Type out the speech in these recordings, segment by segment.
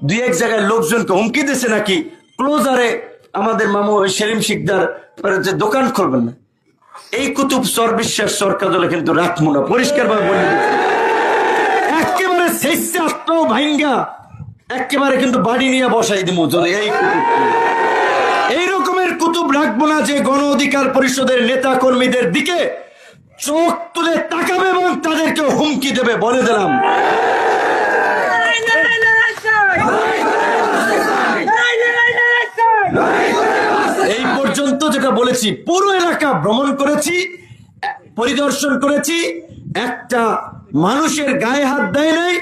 দুই এক জায়গায় লোকজনকে হুমকি দিছে নাকি? ক্লোজারে আমাদের মামু সেলিম শিকদার যে দোকান খুলবেন না। এই কুতুব বিশ্বাস সরকার দলে কিন্তু রাখব না পরিষ্কার ভাবে বলে একেবারে শেষে আত্ম ভাঙ্গা একেবারে কিন্তু বাড়ি নিয়ে বসাই দিব যদি এই এই রকমের কুতুব রাখব না যে গণ অধিকার পরিষদের নেতা কর্মীদের দিকে চোখ তুলে তাকাবে এবং তাদেরকে হুমকি দেবে বলে দিলাম এই পর্যন্ত যেটা পুরো এলাকা ভ্রমণ করেছি, পরিদর্শন করেছি, একটা মানুষের গায়ে হাত দেয় নাই,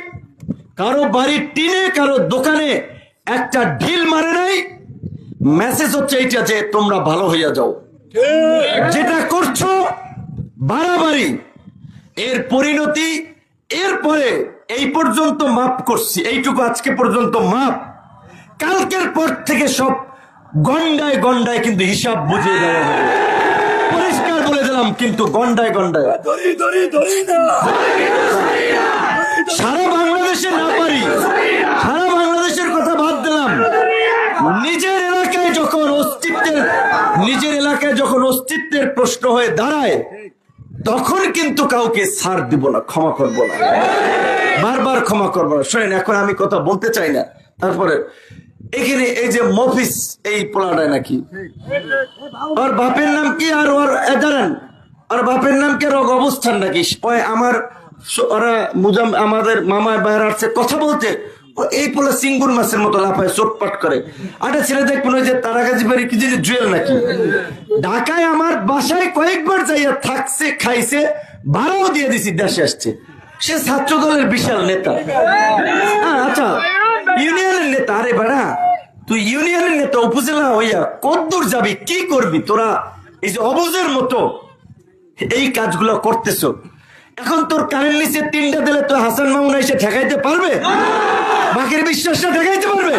কারও বাড়ির টিনে, কারও দোকানে একটা ঢিল মারে নাই। মেসেজ হচ্ছে এইটা যে তোমরা ভালো হইয়া যাও। যেটা করছ, বাড়াবাড়ি। এর পরিণতি, এরপরে এই পর্যন্ত মাপ করছি, এইটুকু আজকে পর্যন্ত মাপ। কালকের পর থেকে সব গন্ডায় গন্ডায় কিন্তু হিসাব বুঝিয়ে দেওয়া পরিষ্কার বলে দিলাম, কিন্তু গন্ডায় গন্ডায়। সারা বাংলাদেশে না পারি, সারা বাংলাদেশের কথা বাদ দিলাম। নিজের এলাকায় যখন অস্তিত্বের, নিজের এলাকায় যখন অস্তিত্বের প্রশ্ন হয়ে দাঁড়ায়, তখন কিন্তু কাউকে ছাড় দিব না, ক্ষমা করব না। বারবার ক্ষমা করব না। শোনেন, এখন আমি কথা বলতে চাই না। তারপরে এখানে এই যে মফিস এই পোলাটায় নাকি? ওর বাপের নাম কি আর ওর এ দাঁড়ান। ওর বাপের নাম কি আর অবস্থান নাকি? আমার ওরা মুজাম আমাদের আসছে কথা বলতে এই সিঙ্গুর মাছের মতো লাফায় চোটপাট করে। আটা ছেলে দেখবেন যে তারাগাজি বাড়ি কি জিনিস জুয়েল নাকি? ঢাকায় আমার বাসায় কয়েকবার যাইয়া থাকছে খাইছে ভাড়াও দিয়ে দিছি দেশে আসছে। সে ছাত্র দলের বিশাল নেতা। হ্যাঁ, আচ্ছা। ইউনিয়নের নেতা, আরে বাড়া, তুই ইউনিয়নের নেতা, উপজেলা হইয়া কদ্দূর যাবি, কি করবি তোরা? এই যে অবুজের মতো এই কাজগুলো করতেছো। এখন তোর কানের নিচে তিনটা দিলে তো হাসান মামুন এসে ঠেকাইতে পারবে? বাকির বিশ্বাসটা ঠেকাইতে পারবে?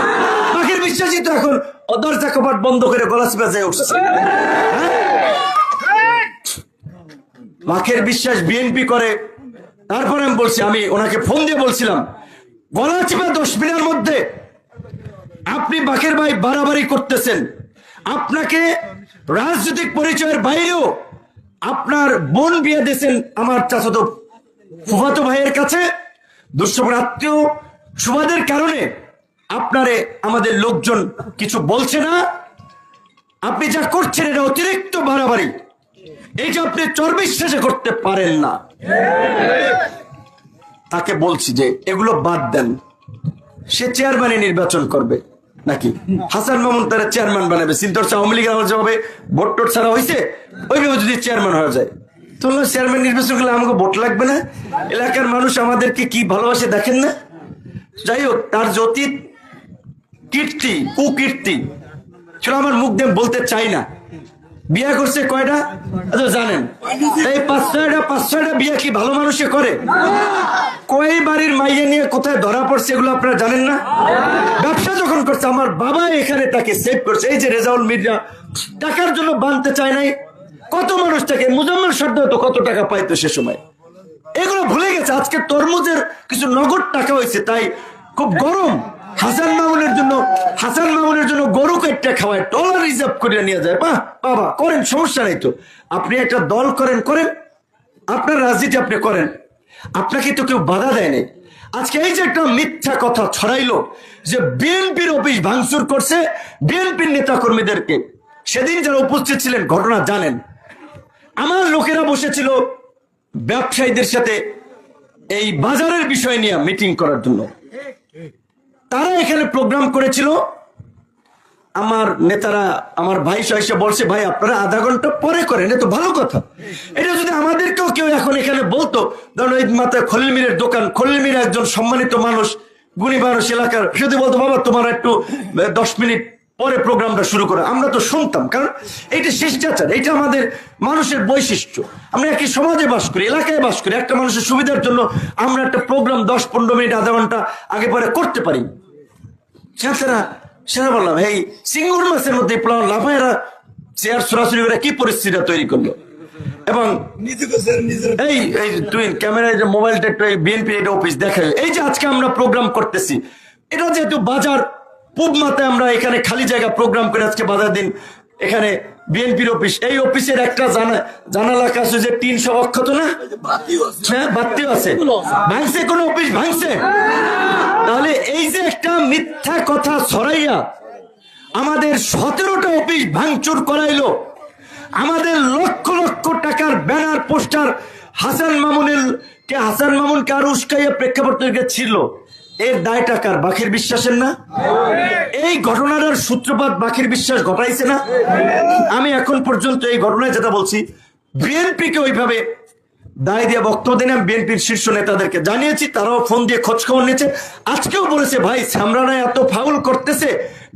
বাকির বিশ্বাসই তো এখন দরজা কপাট বন্ধ করে গলা চিপা যায় উঠছে? মাখের বিশ্বাস বিএনপি করে। তারপরে আমি বলছি, আমি ওনাকে ফোন দিয়ে বলছিলাম গলা চিপা দশ মিনিটের মধ্যে? আপনি বাকের ভাই বাড়াবাড়ি করতেছেন। আপনাকে রাজনৈতিক পরিচয়ের বাইরেও আপনার বোন বিয়ে দিয়েছেন আমার চাচাতো ফুফাতো ভাইয়ের কাছে। দুঃসময় আত্মীয় সুবাদের কারণে আপনারে আমাদের লোকজন কিছু বলছে না। আপনি যা করছেন এটা অতিরিক্ত বাড়াবাড়ি। এইটা আপনি চর্বিশ্বাসে করতে পারেন না। তাকে বলছি যে, এগুলো বাদ দেন। সে চেয়ারম্যানে নির্বাচন করবে। নাকি? হাসান মামুন তারা চেয়ারম্যান বানাবে। সিন্তর আওয়ামী লীগের আমল যেভাবে ভোট টোট ছাড়া হয়েছে ওইভাবে যদি চেয়ারম্যান হয়ে যায়। তাহলে চেয়ারম্যান নির্বাচন করলে আমাকে ভোট লাগবে না? এলাকার মানুষ আমাদেরকে কি ভালোবাসে দেখেন না? যাই হোক, তার যে অতীত কীর্তি, কুকীর্তি, সেটা আমার মুখ দিয়ে বলতে চাই না। বিয়ে করছে কয়টা? আচ্ছা জানেন। এই পাঁচ ছয়টা পাঁচ ছয়টা বিয়ে কি ভালো মানুষে করে? কয় বাড়ির মাইয়ে নিয়ে কোথায় ধরা পড়ছে এগুলো আপনারা জানেন না? ব্যবসা যখন করছে, আমার বাবা এখানে তাকে সেভ করছে। এই যে রেজাউল মির্জা, টাকার জন্য বানতে চায় নাই। কত মানুষ থেকে মুজাম্মেল সর্দার তো কত টাকা পাইতো সে সময়? এগুলো ভুলে গেছে। আজকে তরমুজের কিছু নগদ টাকা হয়েছে, তাই খুব গরম। হাসান মামুনের জন্য, হাসান মামুনের জন্য গরু কেটটা খাওয়ায় ডলার রিজার্ভ করে নিয়ে যায়। বাহ, বাবা, করেন, সমস্যা নেই তো। আপনি একটা দল করেন করেন। আপনার রাজনীতি আপনি করেন। আপনাকে তো কেউ বাধা দেয় নাই। আজকে এই যে একটা মিথ্যা কথা ছড়াইলো যে বিএনপির অফিস ভাঙচুর করছে বিএনপির নেতা কর্মীদেরকে সেদিন যারা উপস্থিত ছিলেন, ঘটনা জানেন। আমার লোকেরা বসেছিল ব্যবসায়ীদের সাথে এই বাজারের বিষয় নিয়ে মিটিং করার জন্য। তারা এখানে প্রোগ্রাম করেছিল। আমার নেতারা, আমার ভাই এসে বলছে, ভাই, আপনারা আধা ঘণ্টা পরে করেন, এ তো ভালো কথা। এটা যদি আমাদেরকেও কেউ এখন এখানে বলতো, ধরুন ওই মাথায় খলিল মিরের দোকান, খলিল মির একজন সম্মানিত মানুষ, গুণী মানুষ এলাকার যদি বলতো, বাবা, তোমার একটু দশ মিনিট পরে প্রোগ্রামটা শুরু করে। আমরা তো শুনতাম, কারণ এইটা শিষ্টাচার এটা আমাদের মানুষের বৈশিষ্ট্য। আমরা একই সমাজে বাস করি, এলাকায় বাস করি, একটা মানুষের সুবিধার জন্য আমরা একটা প্রোগ্রাম দশ পনেরো মিনিট, আধা ঘণ্টা আগে পরে করতে পারি। সেটা সেটা বললাম এই সিঙ্গুর মাসের মধ্যে লাফায়রা চেয়ার সরাসরি করে কি পরিস্থিতিটা তৈরি করল? এবং এই এই তুই ক্যামেরায় যে মোবাইলটা একটু বিএনপি এটা অফিস দেখায় এই যে আজকে আমরা প্রোগ্রাম করতেছি এটা যেহেতু বাজার পূব মাথায় আমরা এখানে খালি জায়গা প্রোগ্রাম করে আজকে বাজার দিন এখানে বিএনপির অফিস। এই অফিসের একটা জানা জানালা কাছে যে সব অক্ষত না? হ্যাঁ আছে। ভাঙছে কোন অফিস? ভাঙছে। তাহলে এই যে একটা মিথ্যা কথা ছড়াইয়া আমাদের সতেরোটা অফিস ভাঙচুর করাইলো, আমাদের লক্ষ লক্ষ টাকার ব্যানার, পোস্টার হাসান মামুনের কে হাসান মামুনকে আর উস্কাইয়া প্রেক্ষাপটকে ছিল এর দায় টাকার বাকির বিশ্বাসের না? এই ঘটনাটার সূত্রপাত বাকির বিশ্বাস ঘটাইছে না? আমি এখন পর্যন্ত এই ঘটনায় যেটা বলছি, বিএনপিকে ওইভাবে দায় দিয়ে বক্তব্য দিন বিএনপির শীর্ষ নেতাদেরকে জানিয়েছি, তারাও ফোন দিয়ে খোঁজ খবর নিয়েছে আজকেও বলেছে, ভাই, সামরানা এত ফাউল করতেছে,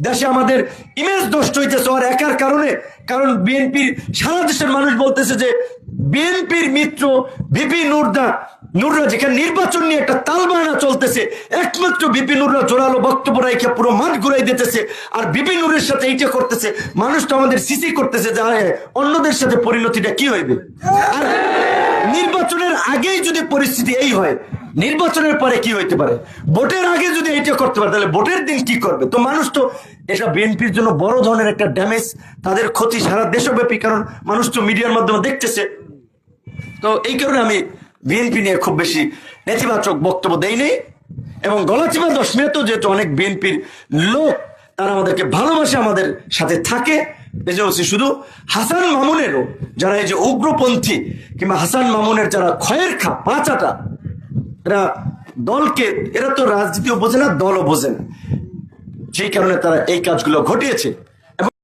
দেশে আমাদের ইমেজ নষ্ট হইতেছে, আর একার কারণে। কারণ বিএনপির সারা দেশের মানুষ বলতেছে যে, বিএনপির মিত্র বিপি নুরদা নুররা যেখানে নির্বাচন নিয়ে একটা তালবাহানা চলতেছে, একমাত্র বিপি নুররা জোরালো বক্তব্য রেখে পুরো মাঠ ঘুরাই দিতেছে, আর বিপি নুরের সাথে এইটা করতেছে, মানুষ তো আমাদের সিসি করতেছে, যে অন্যদের সাথে পরিণতিটা কি হইবে? আর নির্বাচনের আগেই যদি পরিস্থিতি এই হয়, নির্বাচনের পরে কি হইতে পারে? ভোটের আগে যদি এইটা করতে পারে, তাহলে ভোটের দিন কি করবে? তো মানুষ তো এটা বিএনপির জন্য বড় ধরনের একটা ড্যামেজ তাদের ক্ষতি সারা দেশব্যাপী, কারণ মানুষ তো মিডিয়ার মাধ্যমে দেখতেছে। তো এই কারণে আমি বিএনপি নিয়ে খুব বেশি নেতিবাচক বক্তব্য দেই নেই এবং গলাচিপা দশমিয়াতেও যেহেতু অনেক বিএনপির লোক, তারা আমাদেরকে ভালোবাসে, আমাদের সাথে থাকে। শুধু হাসান মামুনেরও যারা এই যে উগ্রপন্থী কিংবা হাসান মামুনের যারা ক্ষয়ের খা পাচাটা, এরা দলকে, এরা তো রাজনীতিও বোঝে না, দলও বোঝে না। সেই কারণে তারা এই কাজগুলো ঘটিয়েছে।